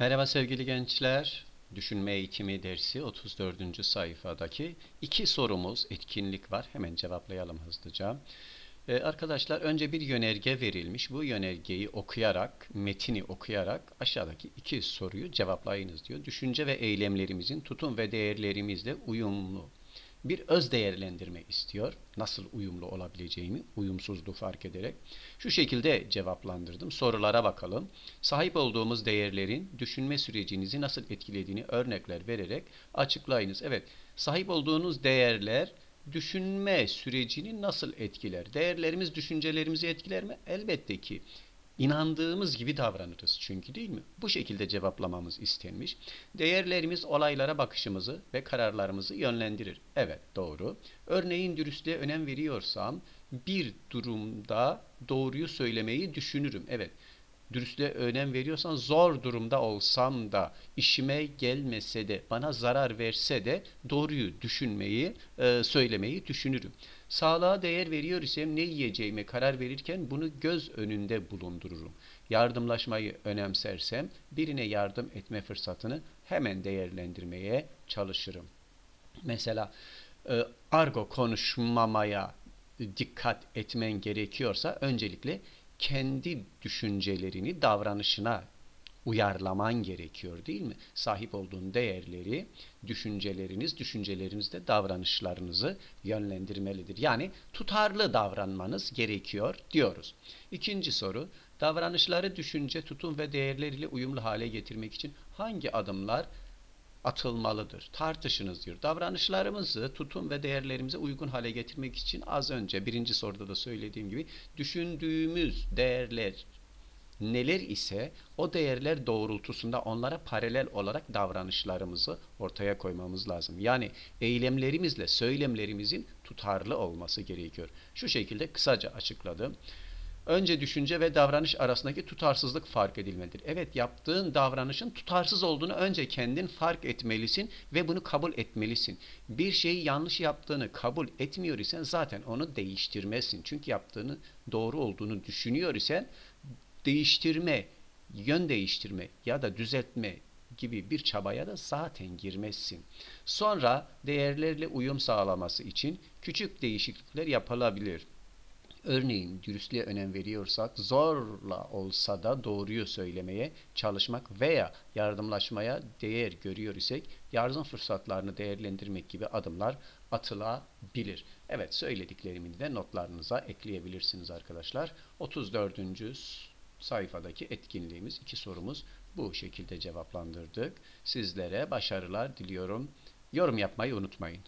Merhaba sevgili gençler. Düşünme eğitimi dersi 34. sayfadaki iki sorumuz etkinlik var. Hemen cevaplayalım hızlıca. Ee, arkadaşlar önce bir yönerge verilmiş. Bu yönergeyi okuyarak, metini okuyarak aşağıdaki iki soruyu cevaplayınız diyor. Düşünce ve eylemlerimizin tutum ve değerlerimizle uyumlu bir öz değerlendirme istiyor. Nasıl uyumlu olabileceğimi uyumsuzluğu fark ederek şu şekilde cevaplandırdım. Sorulara bakalım. Sahip olduğumuz değerlerin düşünme sürecinizi nasıl etkilediğini örnekler vererek açıklayınız. Evet, sahip olduğunuz değerler düşünme sürecini nasıl etkiler? Değerlerimiz düşüncelerimizi etkiler mi? Elbette ki. İnandığımız gibi davranırız çünkü değil mi? Bu şekilde cevaplamamız istenmiş. Değerlerimiz olaylara bakışımızı ve kararlarımızı yönlendirir. Evet, doğru. Örneğin dürüstlüğe önem veriyorsam bir durumda doğruyu söylemeyi düşünürüm. Evet. Dürüstlüğe önem veriyorsan zor durumda olsam da işime gelmese de bana zarar verse de doğruyu düşünmeyi, e, söylemeyi düşünürüm. Sağlığa değer veriyor isem ne yiyeceğime karar verirken bunu göz önünde bulundururum. Yardımlaşmayı önemsersem birine yardım etme fırsatını hemen değerlendirmeye çalışırım. Mesela e, argo konuşmamaya dikkat etmen gerekiyorsa öncelikle kendi düşüncelerini davranışına uyarlaman gerekiyor değil mi? Sahip olduğun değerleri, düşünceleriniz, düşüncelerinizde davranışlarınızı yönlendirmelidir. Yani tutarlı davranmanız gerekiyor diyoruz. İkinci soru, davranışları düşünce, tutum ve değerler ile uyumlu hale getirmek için hangi adımlar atılmalıdır? Tartışınız diyor. Davranışlarımızı, tutum ve değerlerimize uygun hale getirmek için az önce birinci soruda da söylediğim gibi düşündüğümüz değerler neler ise o değerler doğrultusunda onlara paralel olarak davranışlarımızı ortaya koymamız lazım. Yani eylemlerimizle söylemlerimizin tutarlı olması gerekiyor. Şu şekilde kısaca açıkladım. Önce düşünce ve davranış arasındaki tutarsızlık fark edilmelidir. Evet yaptığın davranışın tutarsız olduğunu önce kendin fark etmelisin ve bunu kabul etmelisin. Bir şeyi yanlış yaptığını kabul etmiyor isen zaten onu değiştirmezsin. Çünkü yaptığını doğru olduğunu düşünüyor isen değiştirme, yön değiştirme ya da düzeltme gibi bir çabaya da zaten girmezsin. Sonra değerlerle uyum sağlaması için küçük değişiklikler yapılabilir. Örneğin dürüstlüğe önem veriyorsak zorla olsa da doğruyu söylemeye çalışmak veya yardımlaşmaya değer görüyor isek yardım fırsatlarını değerlendirmek gibi adımlar atılabilir. Evet söylediklerimi de notlarınıza ekleyebilirsiniz arkadaşlar. 34. sayfadaki etkinliğimiz, iki sorumuz bu şekilde cevaplandırdık. Sizlere başarılar diliyorum. Yorum yapmayı unutmayın.